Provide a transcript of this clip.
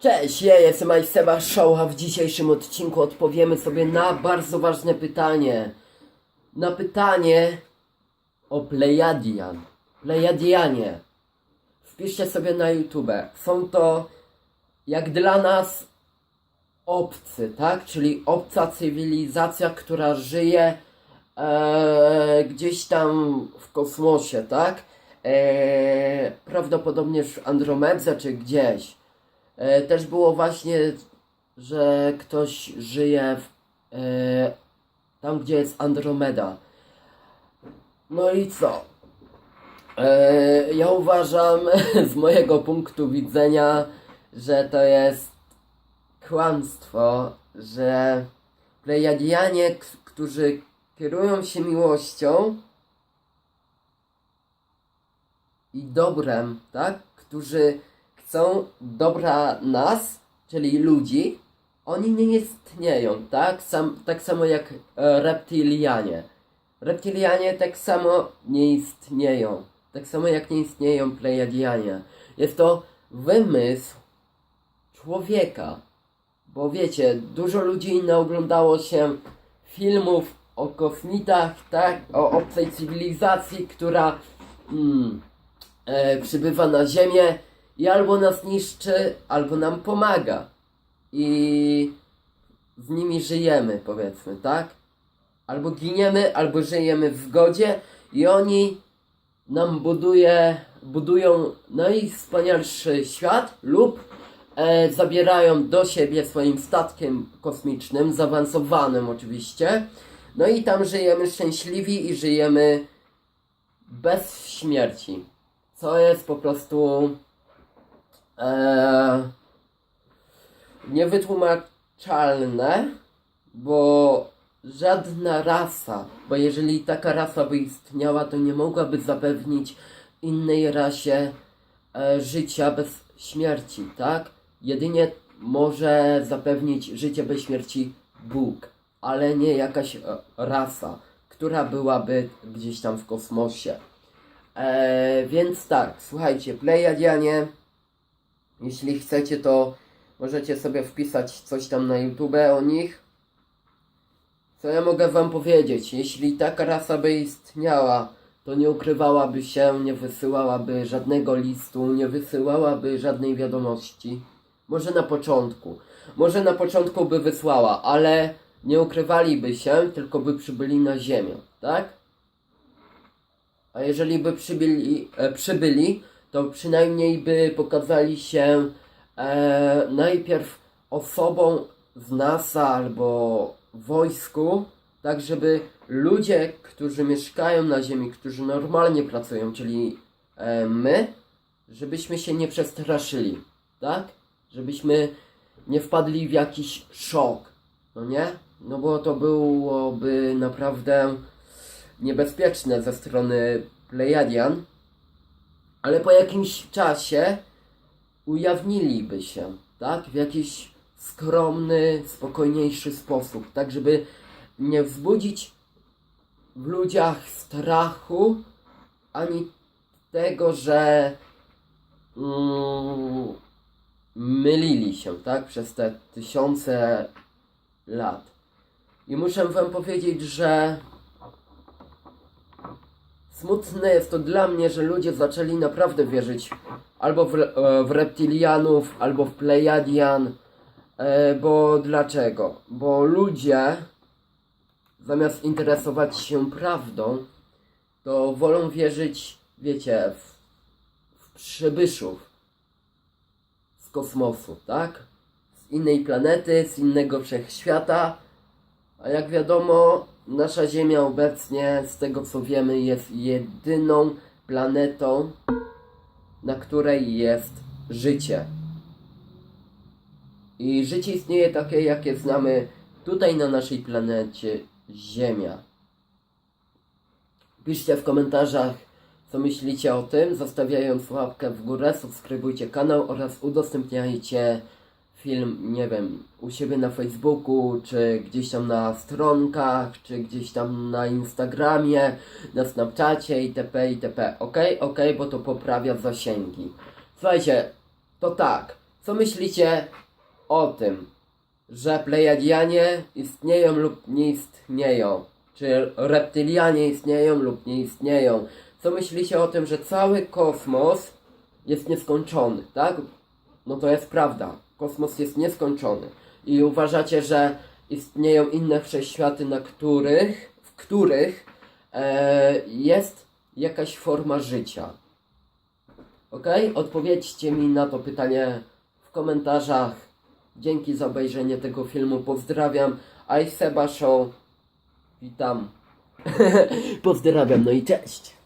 Cześć, ja jestem Ajseba Show, w dzisiejszym odcinku odpowiemy sobie na bardzo ważne pytanie. Na pytanie o Plejadian. Plejadianie. Wpiszcie sobie na YouTube. Są to jak dla nas obcy, tak? Czyli obca cywilizacja, która żyje e, gdzieś tam w kosmosie, tak? E, prawdopodobnie w Andromedze czy gdzieś. E, też było właśnie, że ktoś żyje w, e, tam, gdzie jest Andromeda. No i co? E, ja uważam z mojego punktu widzenia, że to jest kłamstwo, że Plejadianie, którzy kierują się miłością i dobrem, tak? Którzy chcą dobra nas, czyli ludzi, oni nie istnieją, tak? Sam, tak samo jak e, reptilianie. Reptilianie tak samo nie istnieją. Tak samo jak nie istnieją Plejadianie. Jest to wymysł człowieka. Bo wiecie, dużo ludzi naoglądało się filmów o kosmitach, tak? O obcej cywilizacji, która mm, e, przybywa na Ziemię i albo nas niszczy, albo nam pomaga. I z nimi żyjemy, powiedzmy, tak? Albo giniemy, albo żyjemy w zgodzie i oni nam buduje, budują najwspanialszy świat lub e, zabierają do siebie swoim statkiem kosmicznym, zaawansowanym oczywiście. No i tam żyjemy szczęśliwi i żyjemy bez śmierci. Co jest po prostu e, niewytłumaczalne, bo żadna rasa, bo jeżeli taka rasa by istniała, to nie mogłaby zapewnić innej rasie e, życia bez śmierci, tak? Jedynie może zapewnić życie bez śmierci Bóg, ale nie jakaś e, rasa, która byłaby gdzieś tam w kosmosie. E, więc tak, słuchajcie, Plejadianie, jeśli chcecie, to możecie sobie wpisać coś tam na YouTube o nich. Co ja mogę wam powiedzieć? Jeśli taka rasa by istniała, to nie ukrywałaby się, nie wysyłałaby żadnego listu, nie wysyłałaby żadnej wiadomości. Może na początku. Może na początku by wysłała, ale nie ukrywaliby się, tylko by przybyli na ziemię, tak? A jeżeli by przybyli, e, przybyli to przynajmniej by pokazali się e, najpierw osobą z NASA albo wojsku, tak żeby ludzie, którzy mieszkają na Ziemi, którzy normalnie pracują, czyli e, my, żebyśmy się nie przestraszyli, tak? Żebyśmy nie wpadli w jakiś szok, no nie? No bo to byłoby naprawdę niebezpieczne ze strony Plejadian, ale po jakimś czasie ujawniliby się, tak? W jakiś skromny, spokojniejszy sposób, tak żeby nie wzbudzić w ludziach strachu, ani tego, że mm, mylili się, tak? Przez te tysiące lat. I muszę wam powiedzieć, że Smutne jest to dla mnie, że ludzie zaczęli naprawdę wierzyć albo w, e, w reptilianów, albo w plejadian. E, bo dlaczego? Bo ludzie zamiast interesować się prawdą, to wolą wierzyć, wiecie, w, w przybyszów z kosmosu, tak? Z innej planety, z innego wszechświata. A jak wiadomo, nasza Ziemia obecnie, z tego co wiemy, jest jedyną planetą, na której jest życie. I życie istnieje takie, jakie znamy tutaj na naszej planecie Ziemia. Piszcie w komentarzach, co myślicie o tym, zostawiając łapkę w górę, subskrybujcie kanał oraz udostępniajcie film, nie wiem, u siebie na Facebooku, czy gdzieś tam na stronkach, czy gdzieś tam na Instagramie, na Snapchacie itp. itp. Ok, ok, bo to poprawia zasięgi. Słuchajcie, to tak. Co myślicie o tym, że Plejadianie istnieją lub nie istnieją? Czy reptylianie istnieją lub nie istnieją? Co myślicie o tym, że cały kosmos jest nieskończony, tak? No to jest prawda. Kosmos jest nieskończony. I uważacie, że istnieją inne wszechświaty, na których, w których e, jest jakaś forma życia. Ok? Odpowiedzcie mi na to pytanie w komentarzach. Dzięki za obejrzenie tego filmu. Pozdrawiam. I Seba Show. Witam. Pozdrawiam, no i cześć.